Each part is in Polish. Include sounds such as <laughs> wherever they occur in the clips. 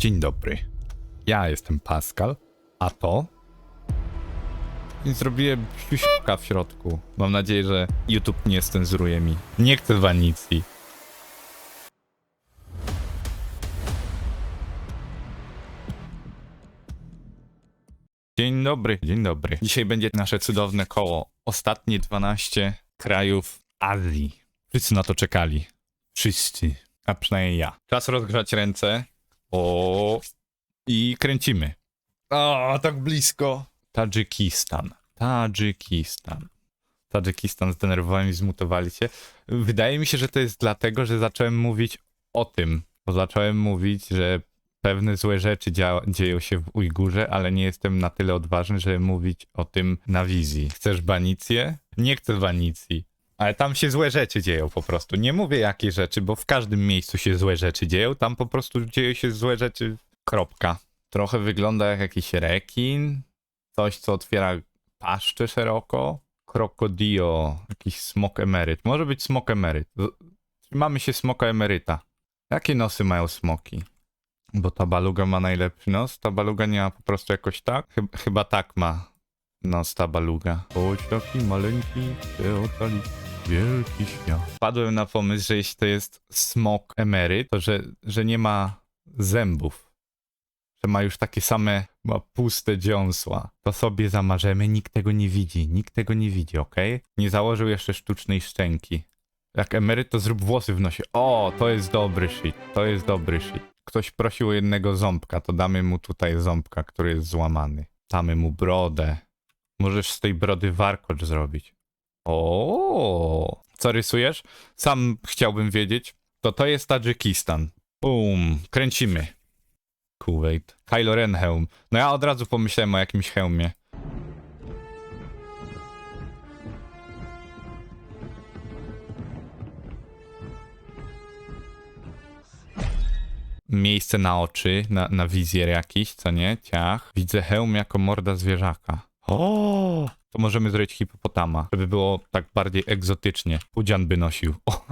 Dzień dobry. Ja jestem Pascal, a to? Więc zrobiłem siusiaka w środku. Mam nadzieję, że YouTube nie cenzuruje mi. Nie chcę wanicji. Dzień dobry, dzień dobry. Dzisiaj będzie nasze cudowne koło. Ostatnie 12 krajów Azji. Wszyscy na to czekali. Wszyscy. A przynajmniej ja. Czas rozgrzać ręce. O. I kręcimy. O, tak blisko. Tadżykistan. Tadżykistan. Tadżykistan zdenerwowałem i zmutowali się. Wydaje mi się, że to jest dlatego, że zacząłem mówić o tym. Bo zacząłem mówić, że pewne złe rzeczy dzieją się w Ujgurze, ale nie jestem na tyle odważny, żeby mówić o tym na wizji. Chcesz banicję? Nie chcę banicji. Ale tam się złe rzeczy dzieją po prostu. Nie mówię jakie rzeczy, bo w każdym miejscu się złe rzeczy dzieją. Tam po prostu dzieją się złe rzeczy. Kropka. Trochę wygląda jak jakiś rekin. Coś, co otwiera paszczę szeroko. Krokodio. Jakiś smok emeryt. Może być smok emeryt. Mamy się smoka emeryta. Jakie nosy mają smoki? Bo ta baluga ma najlepszy nos. Ta baluga nie ma po prostu jakoś tak? Chyb- chyba tak ma nos ta baluga. Chodź taki maleńki, ocalić wielki świat. Wpadłem na pomysł, że jeśli to jest smok emeryt, to że, że nie ma zębów. Że ma już takie same, ma puste dziąsła. To sobie zamarzemy, nikt tego nie widzi. Nikt tego nie widzi, okej? Nie założył jeszcze sztucznej szczęki. Jak emeryt, to zrób włosy w nosie. O, to jest dobry shit. To jest dobry shit. Ktoś prosił o jednego ząbka, to damy mu tutaj ząbka, który jest złamany. Damy mu brodę. Możesz z tej brody warkocz zrobić. O, co rysujesz? Sam chciałbym wiedzieć. To to jest Tadżykistan. Bum, kręcimy. Kuwait. Kylo Ren hełm. No ja od razu pomyślałem o jakimś hełmie. Miejsce na oczy, na, na wizjer jakiś, co nie? Ciach. Widzę hełm jako morda zwierzaka. O! To możemy zrobić hipopotama, żeby było tak bardziej egzotycznie. Pudzian by nosił. O.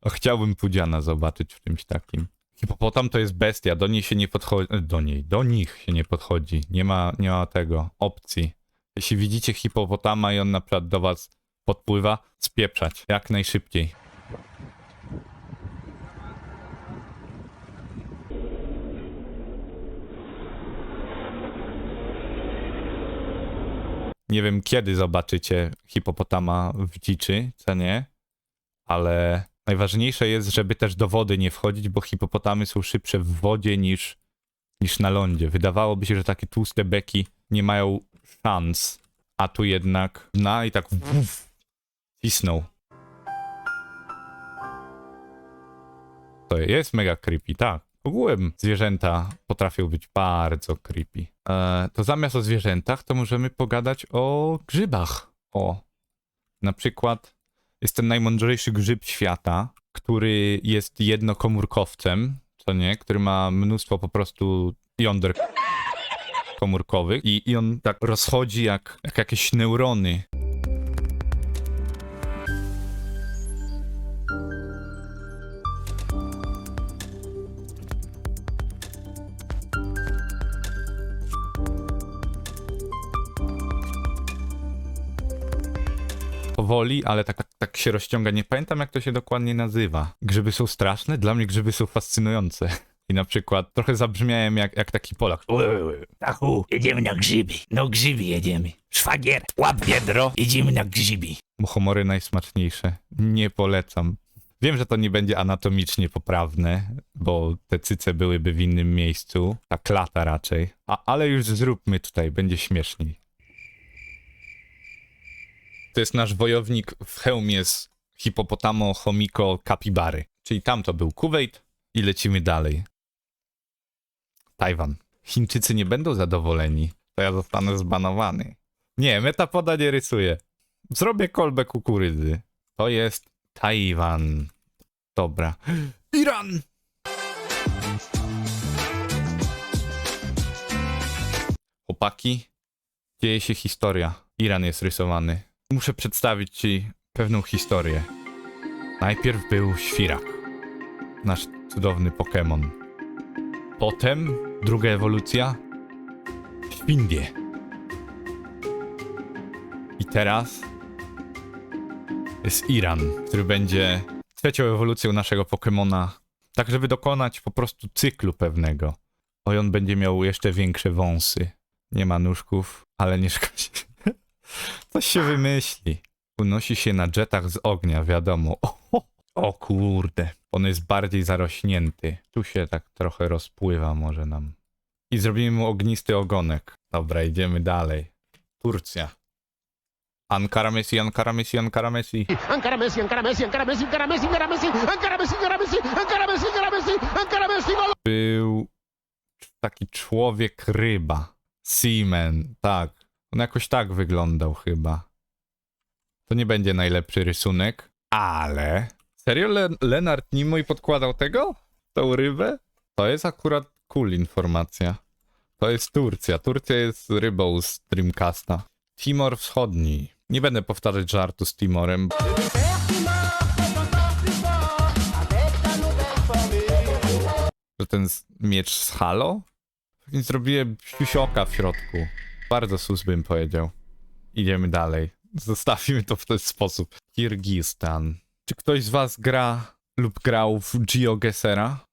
o, <laughs> chciałbym pudziana zobaczyć w czymś takim. Hipopotam to jest bestia, do niej się nie podchodzi. Do niej, do nich się nie podchodzi. Nie ma, nie ma tego, opcji. Jeśli widzicie hipopotama i on na przykład do was podpływa, spieprzać jak najszybciej. Nie wiem kiedy zobaczycie hipopotama w dziczy, co nie? Ale najważniejsze jest, żeby też do wody nie wchodzić, bo hipopotamy są szybsze w wodzie niż, niż na lądzie. Wydawałoby się, że takie tłuste beki nie mają szans, a tu jednak na i tak wuf, cisnął. To jest mega creepy, tak. Ogółem zwierzęta potrafią być bardzo creepy. E, to zamiast o zwierzętach, to możemy pogadać o grzybach. O, na przykład jest ten najmądrzejszy grzyb świata, który jest jednokomórkowcem, co nie, który ma mnóstwo po prostu jąder komórkowych i, i on tak rozchodzi jak, jak jakieś neurony. Powoli, ale tak, tak, tak się rozciąga. Nie pamiętam, jak to się dokładnie nazywa. Grzyby są straszne? Dla mnie grzyby są fascynujące. I na przykład trochę zabrzmiałem jak, jak taki Polak. Tachu, jedziemy na grzyby. No grzyby jedziemy. Szwagier, łap wiadro, jedziemy na grzyby. Muchomory najsmaczniejsze. Nie polecam. Wiem, że to nie będzie anatomicznie poprawne, bo te cyce byłyby w innym miejscu. Ta klata raczej. A, ale już zróbmy tutaj, będzie śmieszniej. To jest nasz wojownik w hełmie z hipopotamo, chomiko, kapibary. Czyli tam to był Kuwait i lecimy dalej. Tajwan. Chińczycy nie będą zadowoleni. To ja zostanę zbanowany. Nie, metapoda nie rysuje. Zrobię kolbę kukurydzy. To jest Tajwan. Dobra. Iran! Chłopaki, dzieje się historia. Iran jest rysowany. Muszę przedstawić ci pewną historię. Najpierw był Świrak. Nasz cudowny Pokémon. Potem druga ewolucja. Świndie. I teraz jest Iran, który będzie trzecią ewolucją naszego Pokemona. Tak, żeby dokonać po prostu cyklu pewnego. Oj, on będzie miał jeszcze większe wąsy. Nie ma nóżków, ale nie szkodzi. Coś się wymyśli. Unosi się na jetach z ognia, wiadomo. O, o kurde. On jest bardziej zarośnięty. Tu się tak trochę rozpływa może nam. I zrobimy mu ognisty ogonek. Dobra, idziemy dalej. Turcja. Ankara Messi, Ankara Messi, Ankara Messi. Ankara Messi, Ankara Messi, Ankara Messi, Ankara Messi, Ankara Messi, Ankara Messi, Ankara Messi, Ankara Messi, Ankara Messi, Ankara Messi, gol! Był taki człowiek ryba. Seaman, tak. On jakoś tak wyglądał chyba. To nie będzie najlepszy rysunek, ale... Serio Le Lenart Nimoy podkładał tego? Tą rybę? To jest akurat cool informacja. To jest Turcja. Turcja jest rybą z Dreamcasta. Timor Wschodni. Nie będę powtarzać żartu z Timorem. Że ten miecz z Halo? Zrobiłem siusioka w środku. Bardzo sus bym powiedział. Idziemy dalej. Zostawimy to w ten sposób. Kirgistan. Czy ktoś z was gra lub grał w GeoGesera?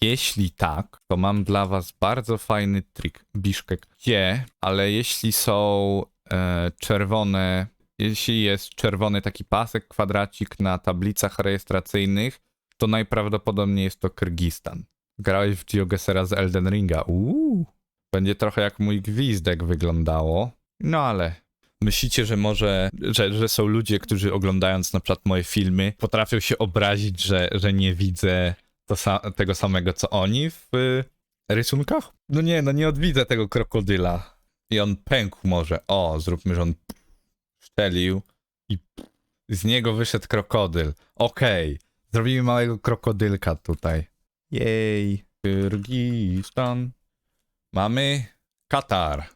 Jeśli tak, to mam dla was bardzo fajny trik. Biszkek. Gdzie? Ale jeśli są e, czerwone, jeśli jest czerwony taki pasek, kwadracik na tablicach rejestracyjnych, to najprawdopodobniej jest to Kyrgyzstan. Grałeś w GeoGesera z Elden Ringa. Uuu. Będzie trochę jak mój gwizdek wyglądało. No ale myślicie, że może, że, że są ludzie, którzy oglądając na przykład moje filmy, potrafią się obrazić, że, że nie widzę sa- tego samego co oni w y, rysunkach? No nie, no nie odwidzę tego krokodyla. I on pękł może. O, zróbmy, że on szczelił i z niego wyszedł krokodyl. Okej, zrobimy małego krokodylka tutaj. Jej. Kyrgyzstan. Mamy Katar.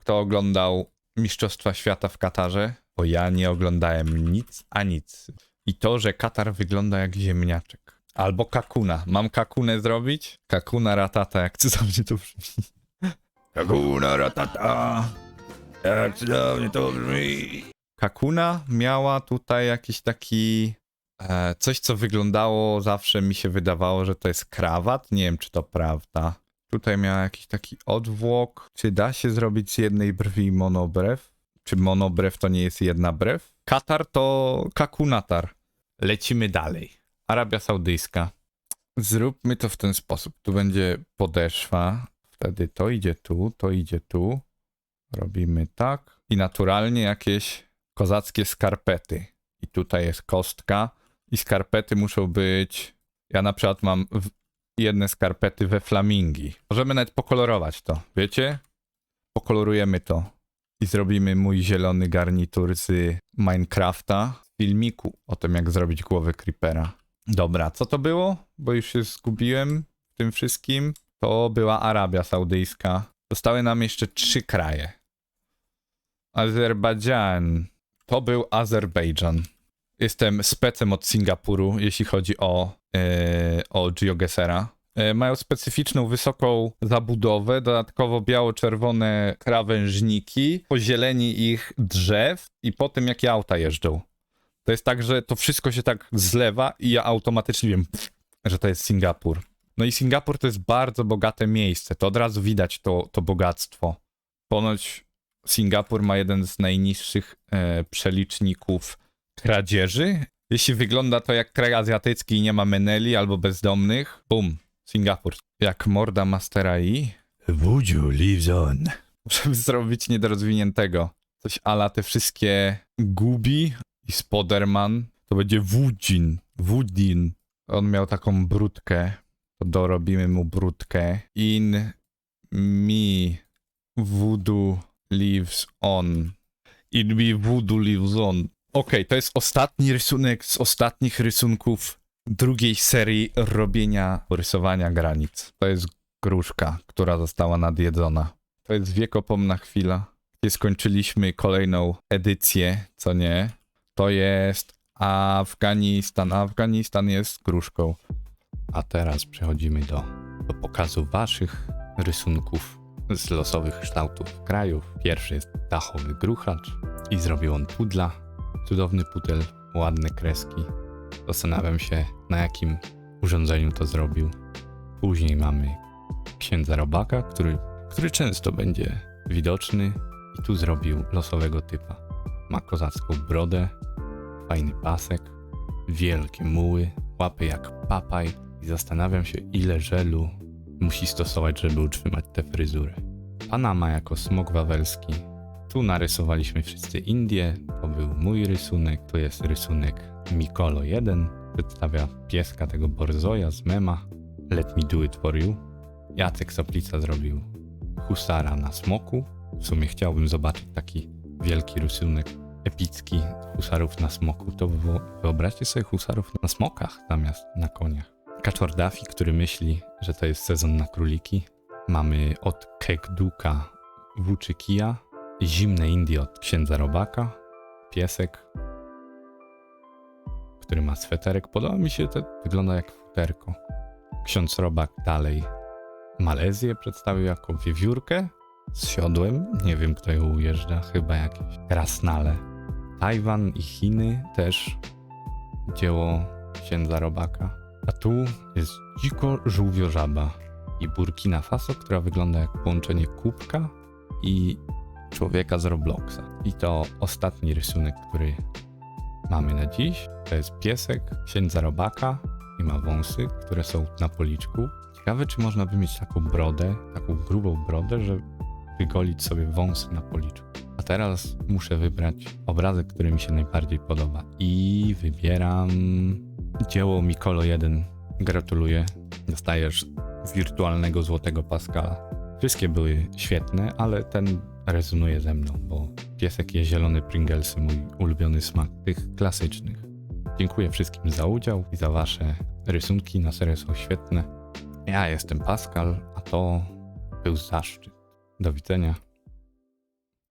Kto oglądał Mistrzostwa Świata w Katarze? Bo ja nie oglądałem nic a nic. I to, że Katar wygląda jak ziemniaczek. Albo kakuna. Mam kakunę zrobić? Kakuna ratata, jak cudownie to brzmi. Kakuna ratata. Jak cudownie to brzmi. Kakuna miała tutaj jakiś taki. E, coś, co wyglądało, zawsze mi się wydawało, że to jest krawat. Nie wiem, czy to prawda. Tutaj miała jakiś taki odwłok. Czy da się zrobić z jednej brwi monobrew? Czy monobrew to nie jest jedna brew? Katar to kakunatar. Lecimy dalej. Arabia Saudyjska. Zróbmy to w ten sposób. Tu będzie podeszwa. Wtedy to idzie tu, to idzie tu. Robimy tak. I naturalnie jakieś kozackie skarpety. I tutaj jest kostka. I skarpety muszą być. Ja na przykład mam w... jedne skarpety we flamingi. Możemy nawet pokolorować to. Wiecie? Pokolorujemy to. I zrobimy mój zielony garnitur z Minecrafta. Z filmiku o tym, jak zrobić głowę Creepera. Dobra, co to było? Bo już się zgubiłem w tym wszystkim. To była Arabia Saudyjska. Zostały nam jeszcze trzy kraje. Azerbejdżan. To był Azerbejdżan. Jestem specem od Singapuru, jeśli chodzi o, e, o GeoGesera. E, mają specyficzną, wysoką zabudowę, dodatkowo biało-czerwone krawężniki, pozieleni ich drzew i po tym jakie auta jeżdżą. To jest tak, że to wszystko się tak zlewa i ja automatycznie wiem, że to jest Singapur. No i Singapur to jest bardzo bogate miejsce, to od razu widać to, to bogactwo. Ponoć Singapur ma jeden z najniższych e, przeliczników kradzieży. Jeśli wygląda to jak kraj azjatycki i nie ma meneli albo bezdomnych, bum, Singapur. Jak morda Mastera i... Wudziu lives on. Muszę zrobić niedorozwiniętego. Coś ala te wszystkie Gubi i Spoderman. To będzie Wudzin. Wudin. On miał taką brudkę. To dorobimy mu brudkę. In me voodoo lives on. In me voodoo lives on. Okej, to jest ostatni rysunek z ostatnich rysunków drugiej serii robienia, rysowania granic. To jest gruszka, która została nadjedzona. To jest wiekopomna chwila, gdzie skończyliśmy kolejną edycję, co nie? To jest Afganistan. Afganistan jest gruszką. A teraz przechodzimy do, do pokazu waszych rysunków z losowych kształtów krajów. Pierwszy jest dachowy gruchacz i zrobił on pudla. Cudowny pudel, ładne kreski. Zastanawiam się, na jakim urządzeniu to zrobił. Później mamy księdza robaka, który, który często będzie widoczny i tu zrobił losowego typa. Ma kozacką brodę, fajny pasek, wielkie muły, łapy jak papaj i zastanawiam się ile żelu musi stosować, żeby utrzymać tę fryzurę. Panama jako smok wawelski. Tu narysowaliśmy wszyscy Indie, to był mój rysunek, to jest rysunek Mikolo 1, przedstawia pieska tego Borzoja z mema, Let me do it for you. Jacek Soplica zrobił husara na smoku. W sumie chciałbym zobaczyć taki wielki rysunek epicki husarów na smoku. To wyobraźcie sobie husarów na smokach zamiast na koniach. Kaczor Daffy, który myśli, że to jest sezon na króliki. Mamy od Kekduka Włóczykija, Zimne Indie od księdza Robaka, piesek, który ma sweterek. Podoba mi się, to wygląda jak futerko. Ksiądz Robak dalej Malezję przedstawił jako wiewiórkę z siodłem. Nie wiem, kto ją ujeżdża, chyba jakieś krasnale. Tajwan i Chiny też dzieło księdza Robaka. A tu jest dziko żółwio-żaba i Burkina Faso, która wygląda jak połączenie kubka i człowieka z Robloxa. I to ostatni rysunek, który mamy na dziś. To jest piesek księdza Robaka i ma wąsy, które są na policzku. Ciekawe, czy można by mieć taką brodę, taką grubą brodę, że wygolić sobie wąsy na policzku. A teraz muszę wybrać obrazek, który mi się najbardziej podoba. I wybieram dzieło Mikolo 1. Gratuluję. Dostajesz wirtualnego złotego Pascala. Wszystkie były świetne, ale ten rezonuje ze mną, bo piesek je zielone Pringlesy, mój ulubiony smak tych klasycznych. Dziękuję wszystkim za udział i za wasze rysunki, na serio są świetne. Ja jestem Pascal, a to był zaszczyt. Do widzenia.